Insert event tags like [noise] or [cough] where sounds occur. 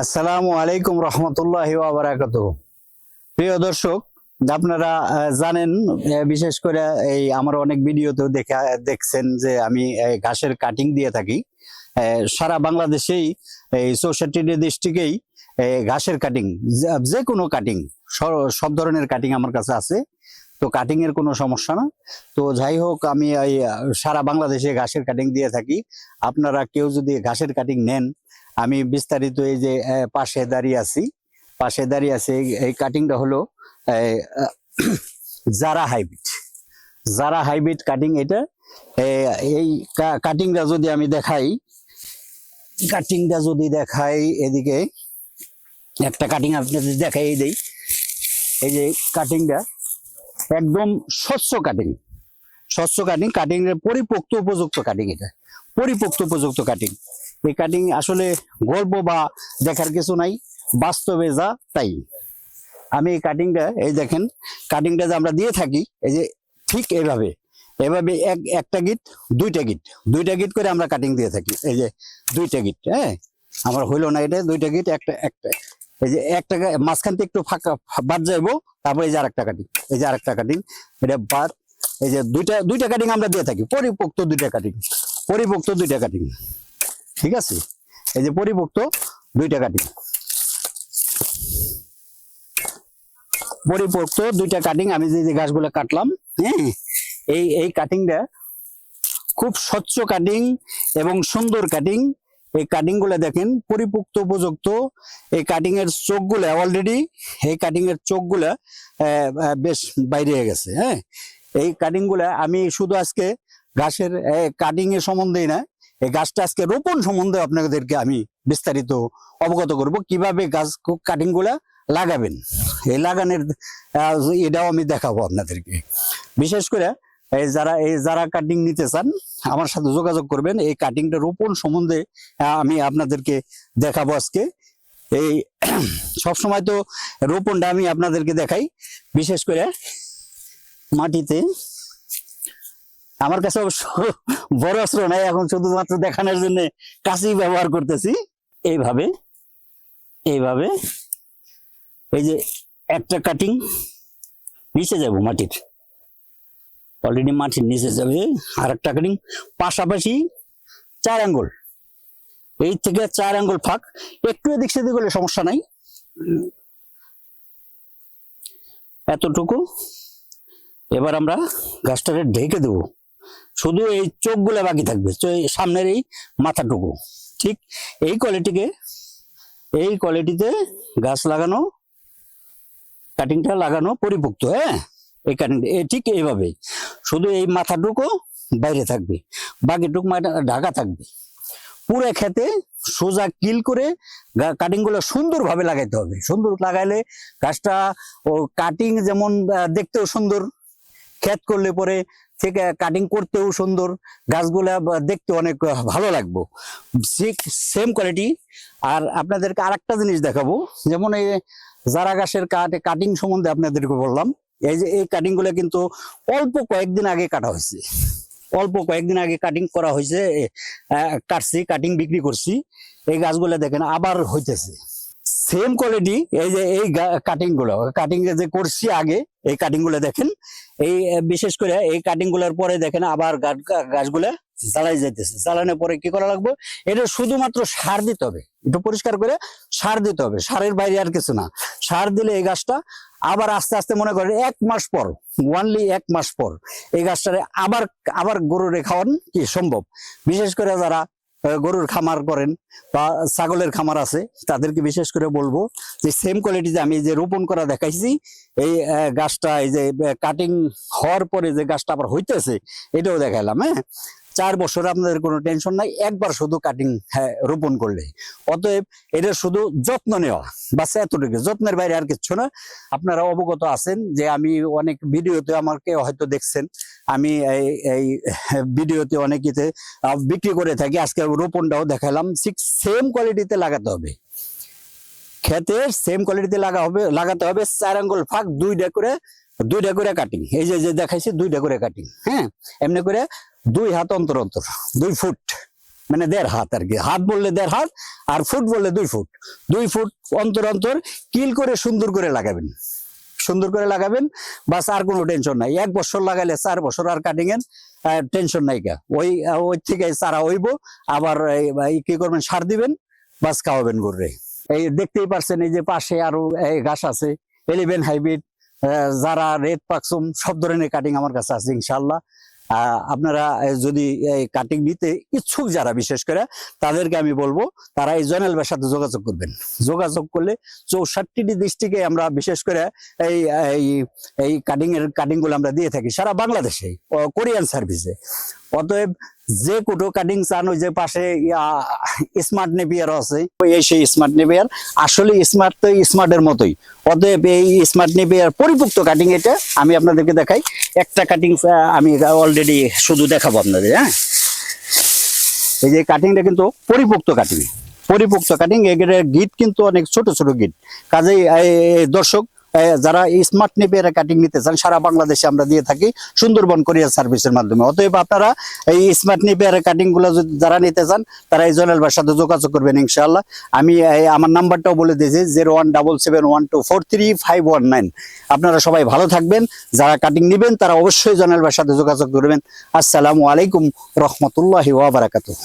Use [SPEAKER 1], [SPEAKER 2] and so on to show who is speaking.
[SPEAKER 1] আসসালামু আলাইকুম রহমতুল্লাহ বারাকাত প্রিয় দর্শক, আপনারা জানেন বিশেষ করে এই আমার অনেক ভিডিওতেও দেখা দেখছেন যে আমি ঘাসের কাটিং দিয়ে থাকি। সারা বাংলাদেশেই এই চৌষট্টি ডিস্ট্রিক্টেই ঘাসের কাটিং যে কোনো কাটিং সব ধরনের কাটিং আমার কাছে আছে। তো কাটিং এর কোনো সমস্যা না। তো যাই হোক, আমি এই সারা বাংলাদেশে ঘাসের কাটিং দিয়ে থাকি। আপনারা কেউ যদি ঘাসের কাটিং নেন আমি বিস্তারিত এই যে পাশে দাঁড়িয়ে আছি। পাশে দাঁড়িয়ে আছে, এই- কাটিংটা হলো জারা হাইব্রিড জারা হাইব্রিড কাটিং এটা এই কাটিংটা যদি আমি দেখাই কাটিংটা যদি দেখাই এদিকে, একটা কাটিং আপনাদের দেখাই দেই এই যে কাটিংটা একদম স্বচ্ছ কাটিং স্বচ্ছ কাটিং কাটিং পরিপক্ত উপযুক্ত কাটিং এটা। পরিপক্ত উপযুক্ত কাটিং এই কাটিং আসলে গল্প বা দেখার কিছু নাই, বাস্তবে যা তাই। আমি এই কাটিংটা এই দেখেন কাটিংটা যে আমরা দিয়ে থাকি, এই যে ঠিক এইভাবে এভাবে এক, একটা গিট দুইটা গিট দুইটা গিট করে আমরা কাটিং দিয়ে থাকি, এই যে দুইটা গিট হ্যাঁ? আমার হইল না এটা, দুইটা গিট একটা একটা, এই যে একটা মাঝখান থেকে একটু ফাঁকা, বাদ যাইবো, তারপর এই যে আরেকটা কাটিং এই যে আরেকটা কাটিং এটা বাদ, এই যে দুইটা দুইটা কাটিং আমরা দিয়ে থাকি, পরিপক্ত দুইটা কাটিং পরিপক্ত দুইটা কাটিং ঠিক আছে? এই যে পরিপক্ত দুইটা কাটিং পরিপক্ত দুইটা কাটিং আমি যে যে গাছগুলো কাটলাম হ্যাঁ এই এই কাটিংটা খুব স্বচ্ছ কাটিং এবং সুন্দর কাটিং এই কাটিংগুলা দেখেন পরিপুক্ত উপযুক্ত। এই কাটিং এর চোখগুলা অলরেডি এই কাটিং এর চোখগুলা আহ, আহ, বেশ বাইরে গেছে হ্যাঁ। এই কাটিংগুলা আমি শুধু আজকে ঘাসের কাটিং এর সম্বন্ধেই না এই গাছটা আজকে রোপণ সম্বন্ধে আপনাদেরকে আমি বিস্তারিত অবগত করব। কীভাবে গাছ কাটিংগুলা লাগাবেন? এই লাগানোর এটাও আমি দেখাবো আপনাদেরকে। বিশেষ করে এই যারা এই যারা কাটিং নিতে চান, আমার সাথে যোগাযোগ করবেন। এই কাটিংটা রোপণ সম্বন্ধে আমি আপনাদেরকে দেখাবো আজকে। এই [clears throat] সব সময় তো রোপণটা আমি আপনাদেরকে দেখাই। বিশেষ করে মাটিতে আমার কাছে অবশ্য বড় অস্ত্র নাই, এখন শুধুমাত্র দেখানোর জন্য কাছেই ব্যবহার করতেছি। এইভাবে এইভাবে, এই যে একটা কাটিং নিচে যাব মাটির। অলরেডি মাটির নিচে যাবে আর একটা কাটিং পাশাপাশি চার আঙ্গুল এই থেকে চার আঙ্গুল ফাঁক, একটু এদিক সেদিক হলে সমস্যা নাই। এতটুকু। এবার আমরা গাছটাকে ঢেকে দেবো। শুধু এই চোখগুলো বাকি থাকবে সামনের এই মাথাটুকু, ঠিক? এই কোয়ালিটিকে, এই কোয়ালিটিতে গাছ লাগানো কাটিংটা লাগানো পরিপুক্ত হ্যাঁ? এই কাটিং ঠিক এইভাবে, শুধু এই মাথাটুকু বাইরে থাকবে, বাকিটুকু ঢাকা থাকবে। পুরো খেতে সোজা কিল করে কাটিংগুলো সুন্দর ভাবে লাগাইতে হবে। সুন্দর লাগাইলে গাছটা ও কাটিং যেমন দেখতেও সুন্দর, ক্ষেত করলে পরে থেকে কাটিং করতেও সুন্দর, গাছগুলা দেখতে অনেক ভালো লাগবো। সেম কোয়ালিটি আর আপনাদেরকে আরেকটা জিনিস দেখাবো, যেমন এই জারা গাছের কাট কাটিং সম্বন্ধে আপনাদেরকে বললাম, এই যে এই কাটিংগুলো কিন্তু অল্প কয়েকদিন আগে কাটা হয়েছে। অল্প কয়েকদিন আগে কাটিং করা হয়েছে কাটছি কাটিং বিক্রি করছি, এই গাছগুলো দেখেন আবার হইতেছে। সেম কোয়ালিটি এই যে, এই কাটিংগুলো কাটিং যে করছি আগে, এই কাটিংগুলো দেখেন, এই বিশেষ করে এই কাটিংগুলোর পরে দেখেন আবার গাছগুলা জ্বালাই যাইতেছে। জ্বালানোর পরে কি করা লাগবে? এটা শুধুমাত্র সার দিতে হবে। একটু পরিষ্কার করে সার দিতে হবে। সারের বাইরে আর কিছু না। সার দিলে এই গাছটা আবার আস্তে আস্তে মনে করেন এক মাস পর ওয়ানলি এক মাস পর, এই গাছটারে আবার আবার গরুরে খাওয়ান কি সম্ভব? বিশেষ করে যারা গরুর খামার করেন বা ছাগলের খামার আছে, তাদেরকে বিশেষ করে বলব যে সেম কোয়ালিটিতে আমি যে রোপণ করা দেখাইছি, এই গাছটা এই যে কাটিং হওয়ার পরে যে গাছটা আবার হইতেছে, এটাও দেখাইলাম হ্যাঁ? চার বছর আপনাদের কোনো টেনশন নাই একবার শুধু কাটিং হ্যাঁ রোপণ করলে অতএব এটা শুধু যত্ন নেওয়া বাস এতটুকু। যত্নের বাইরে আর কিচ্ছু না। আপনারা অবগত আছেন যে আমি অনেক ভিডিওতে আমাকে হয়তো দেখছেন। আমি এই ভিডিওতে অনেকেতে আহ, বিক্রি করে থাকি। আজকে রোপণটাও দেখালাম। ঠিক সেম কোয়ালিটিতে লাগাতে হবে। খেতে সেম কোয়ালিটিতে লাগা হবে লাগাতে হবে চার আঙ্গুল ফাঁক দুইটা করে দুইটা করে কাটিং এই যে দেখাইছি দুইটা করে কাটিং হ্যাঁ? এমনি করে দুই হাত অন্তর অন্তর, দুই ফুট মানে দেড় হাত আর কি। হাত বললে দেড় হাত, আর ফুট বললে দুই ফুট। দুই ফুট অন্তর অন্তর কিল করে সুন্দর করে লাগাবেন। সুন্দর করে লাগাবেন, বাস আর কোনো টেনশন নাই। এক বছর লাগাইলে চার বছর আর কাটিং এর টেনশন নাই কা ওই ওই থেকে চারা হইব, আবার কি করবেন, সার দিবেন, বাস খাওয়াবেন গরুরে। এই দেখতেই পারছেন, এই যে পাশে আরও ঘাস আছে এলিভেন হাইব্রিড যারা রেড পাকসুম সব ধরনের কাটিং আমার কাছে আছে ইনশাল্লাহ আপনারা যদি কাটিং নিতে ইচ্ছুক যারা, বিশেষ করে, তাদেরকে আমি বলব, তারা এই জয়নালবের সাথে যোগাযোগ করবেন। যোগাযোগ করলে চৌষট্টিটি ডিস্ট্রিক্টে আমরা, বিশেষ করে, এই এই এই কাটিং এর কাটিংগুলো আমরা দিয়ে থাকি, সারা বাংলাদেশে কোরিয়ান সার্ভিসে অতএব যে কোটো কাটিং চান, ওই যে পাশে স্মার্ট নেপিয়ার আছে এই সেই স্মার্ট নেপিয়ার আসলে স্মার্ট তো স্মার্টের মতোই। অতএব এই স্মার্ট নেপিয়ার পরিপুক্ত কাটিং এটা আমি আপনাদেরকে দেখাই। একটা কাটিং আমি অলরেডি শুধু দেখাবো আপনাদের হ্যাঁ? এই যে কাটিংটা কিন্তু পরিপুক্ত কাটিং পরিপুক্ত কাটিং এর গিট কিন্তু অনেক ছোট ছোট গিট কাজেই দর্শক যারা স্মার্ট নেপিয়ার কাটিং নিতে চান, সারা বাংলাদেশে আমরা দিয়ে থাকি সুন্দরবন কোরিয়ার সার্ভিসের মাধ্যমে। অতএব আপনারা এই স্মার্ট নেপিয়ার কাটিংগুলো যদি যারা নিতে চান, তারা এই জোনাল ভাইয়ের সাথে যোগাযোগ করবেন ইনশাআল্লাহ। আমি আমার নাম্বারটাও বলে দিয়েছি zero one double seven one two four three five one nine আপনারা সবাই ভালো থাকবেন, যারা কাটিং নেবেন, তারা অবশ্যই জোনাল ভাইয়ের সাথে যোগাযোগ করবেন। আসসালামু আলাইকুম রহমতুল্লাহি ওয়া বারাকাতুহু।